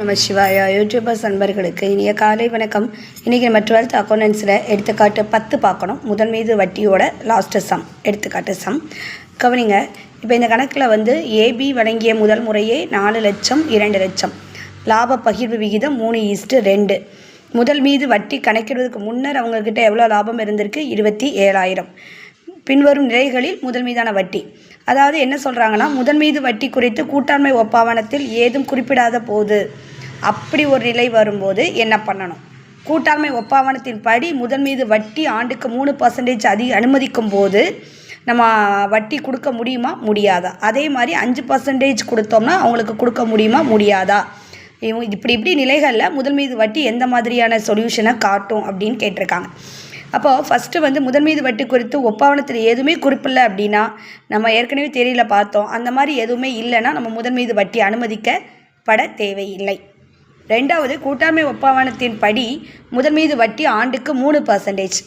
நம்ம சிவாயா யூடியூபர்ஸ் நண்பர்களுக்கு இனிய காலை வணக்கம். இன்றைக்கி நம்ம டுவெல்த் அக்கௌண்டன்ஸில் எடுத்துக்காட்டு பத்து பார்க்கணும். முதன் மீது வட்டியோட லாஸ்ட்டு சம் எடுத்துக்காட்டு சம் கவனிங்க இப்போ இந்த கணக்கில் வந்து ஏபி வழங்கிய முதல் முறையே நாலு லட்சம் இரண்டு லட்சம். லாப பகிர்வு விகிதம் மூணு ஈஸ்ட்டு ரெண்டு. முதல் மீது வட்டி கணக்கிடுவதற்கு முன்னர் அவங்கக்கிட்ட எவ்வளோ லாபம் இருந்திருக்கு? இருபத்தி ஏழாயிரம். பின்வரும் நிலைகளில் முதல் மீதான வட்டி. அதாவது என்ன சொல்கிறாங்கன்னா முதல் மீது வட்டி குறித்து கூட்டாண்மை ஒப்பாவனத்தில் ஏதும் குறிப்பிடாத போது அப்படி ஒரு நிலை வரும்போது என்ன பண்ணணும்? கூட்டாண்மை ஒப்பாவனத்தின் படி முதல் மீது வட்டி ஆண்டுக்கு மூணு பர்சன்டேஜ் அதிக அனுமதிக்கும் போது நம்ம வட்டி கொடுக்க முடியுமா? முடியாதா. அதே மாதிரி அஞ்சு பர்சன்டேஜ் கொடுத்தோம்னா அவங்களுக்கு கொடுக்க முடியுமா? முடியாதா. இவங்க இப்படி இப்படி நிலைகளில் முதல் மீது வட்டி எந்த மாதிரியான சொல்யூஷனை காட்டும் அப்படின்னு கேட்டிருக்காங்க. அப்போது ஃபஸ்ட்டு வந்து முதல் மீது வட்டி குறித்து ஒப்பாவனத்தில் எதுவுமே குறிப்பில்லை அப்படின்னா நம்ம ஏற்கனவே தெரியல பார்த்தோம். அந்த மாதிரி எதுவுமே இல்லைன்னா நம்ம முதல் மீது வட்டி அனுமதிக்கப்பட தேவையில்லை. ரெண்டாவது கூட்டாண்மை ஒப்பாவனத்தின் படி முதல் மீது வட்டி ஆண்டுக்கு மூணு பர்சன்டேஜ்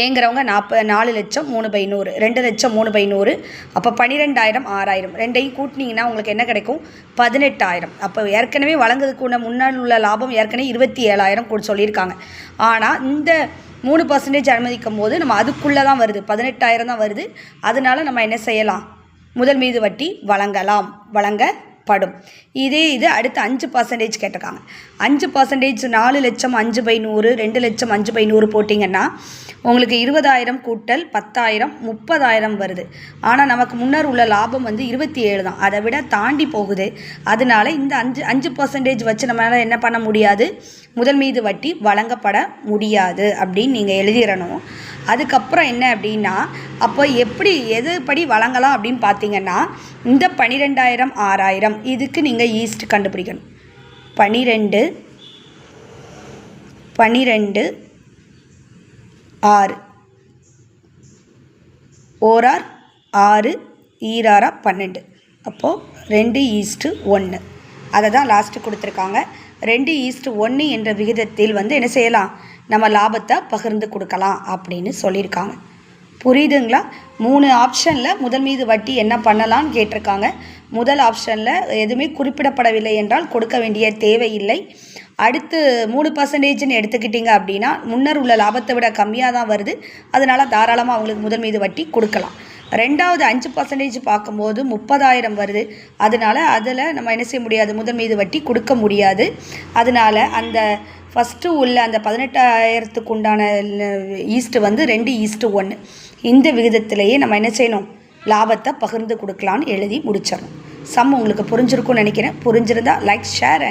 ஏங்கிறவங்க நாற்ப நாலு லட்சம் மூணு பை நூறு ரெண்டு லட்சம் மூணு பை நூறு அப்போ பன்னிரெண்டாயிரம் ஆறாயிரம். ரெண்டையும் கூட்டினீங்கன்னா உங்களுக்கு என்ன கிடைக்கும்? பதினெட்டாயிரம். அப்போ ஏற்கனவே வழங்குறதுக்கு முன்னாள் உள்ள லாபம் ஏற்கனவே இருபத்தி ஏழாயிரம் கூட சொல்லியிருக்காங்க. ஆனால் இந்த மூணு பர்சன்டேஜ் அனுமதிக்கும் போது நம்ம அதுக்குள்ளே தான் வருது. பதினெட்டாயிரம் தான் வருது. அதனால நம்ம என்ன செய்யலாம்? முதல் மீது வட்டி வழங்கலாம். வழங்க படும். இதே இது அடுத்து அஞ்சு பர்சன்டேஜ் கேட்டிருக்காங்க. அஞ்சு பர்சன்டேஜ் நாலு லட்சம் அஞ்சு பை நூறு ரெண்டு லட்சம் அஞ்சு பை நூறு போட்டிங்கன்னா உங்களுக்கு இருபதாயிரம் கூட்டல் பத்தாயிரம் முப்பதாயிரம் வருது. ஆனால் நமக்கு முன்னர் உள்ள லாபம் வந்து இருபத்தி ஏழு தான். அதை விட தாண்டி போகுது. அதனால இந்த அஞ்சு அஞ்சு பர்சன்டேஜ் வச்சு நம்மளால் என்ன பண்ண முடியாது? முதல் மீது வட்டி வழங்கப்பட முடியாது அப்படின்னு நீங்கள் எழுதிடணும். அதுக்கப்புறம் என்ன அப்படின்னா அப்போ எப்படி எதுப்படி வழங்கலாம் அப்படின்னு பார்த்தீங்கன்னா இந்த பனிரெண்டாயிரம் ஆறாயிரம் இதுக்கு நீங்கள் ஈஸ்ட் கண்டுபிடிக்கணும். பனிரெண்டு பனிரெண்டு ஆறு. ஓரார் ஆறு ஈராரா பன்னெண்டு. அப்போது ரெண்டு ஈஸ்ட்டு ஒன்று அதை தான் லாஸ்ட்டு கொடுத்துருக்காங்க. ரெண்டு ஈஸ்ட் ஒன்று என்ற விகிதத்தில் வந்து என்ன செய்யலாம்? நம்ம லாபத்தை பகிர்ந்து கொடுக்கலாம் அப்படின்னு சொல்லியிருக்காங்க. புரியுதுங்களா? மூணு ஆப்ஷனில் முதல் மீது வட்டி என்ன பண்ணலான்னு கேட்டிருக்காங்க. முதல் ஆப்ஷனில் எதுவுமே குறிப்பிடப்படவில்லை என்றால் கொடுக்க வேண்டிய தேவையில்லை அடுத்து மூணு பர்சன்டேஜ்னு எடுத்துக்கிட்டிங்க அப்படின்னா முன்னர் உள்ள லாபத்தை விட கம்மியாக தான் வருது. அதனால் தாராளமாக அவங்களுக்கு முதல் மீது வட்டி கொடுக்கலாம். ரெண்டாவது அஞ்சு பர்சன்டேஜ் பார்க்கும்போது முப்பதாயிரம் வருது. அதனால் அதில் நம்ம என்ன செய்ய முடியாது? முதல் மீது வட்டி கொடுக்க முடியாது. அதனால் அந்த ஃபஸ்ட்டு உள்ள அந்த பதினெட்டாயிரத்துக்கு உண்டான ஈஸ்ட்டு வந்து ரெண்டு ஈஸ்ட்டு ஒன்று இந்த விகிதத்திலேயே நம்ம என்ன செய்யணும்? லாபத்தை பகிர்ந்து கொடுக்கலான்னு எழுதி முடிச்சிடணும். சம் உங்களுக்கு புரிஞ்சிருக்கும்னு நினைக்கிறேன். புரிஞ்சிருந்தால் லைக் ஷேர்